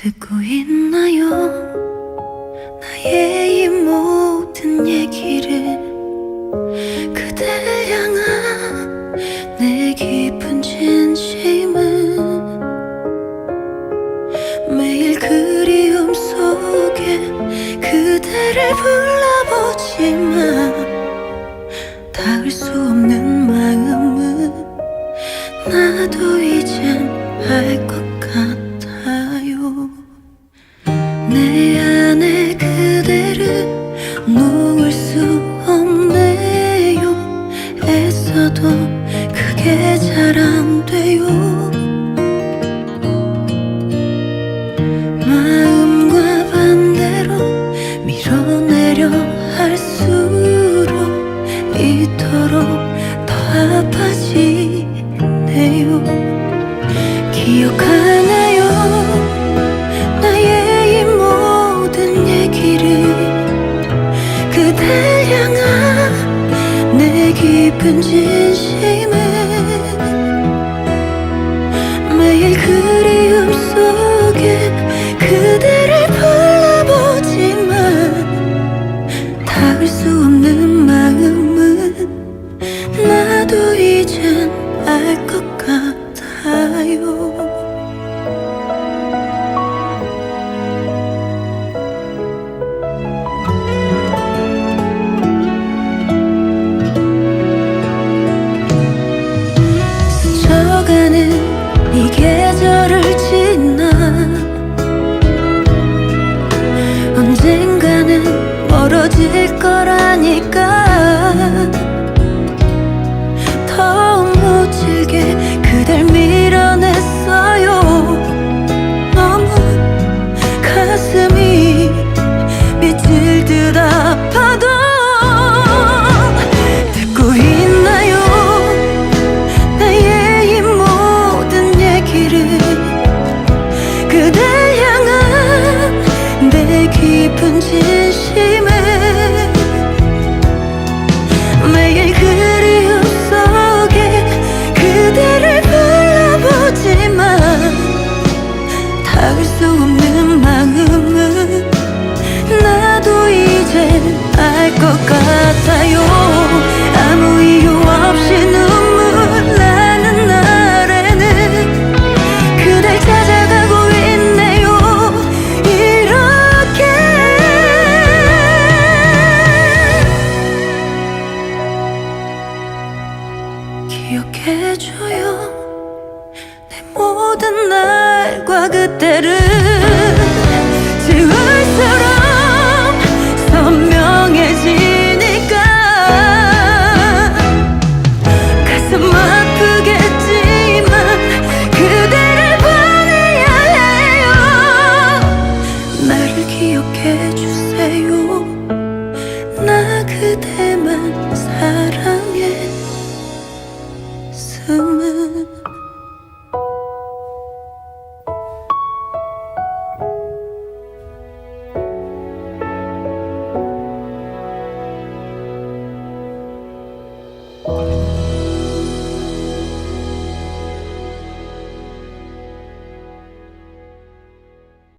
듣고 있나요? 나의 이 모든 얘기를 그댈 향한 내 깊은 진심은 매일 그리움 속에 그대를 불러보지만 놓을 수 없네요. 애써도 그게 잘 안 돼요. 마음과 반대로 밀어내려 할수록 이토록 더 아파지네요. 기억하 깊은 진심을 멀어질 거라니까 알것 같아요. 아무 이유 없이 눈물 나는 날에는 그댈 찾아가고 있네요. 이렇게. 기억해줘요. 내 모든 날과 그때를 人们。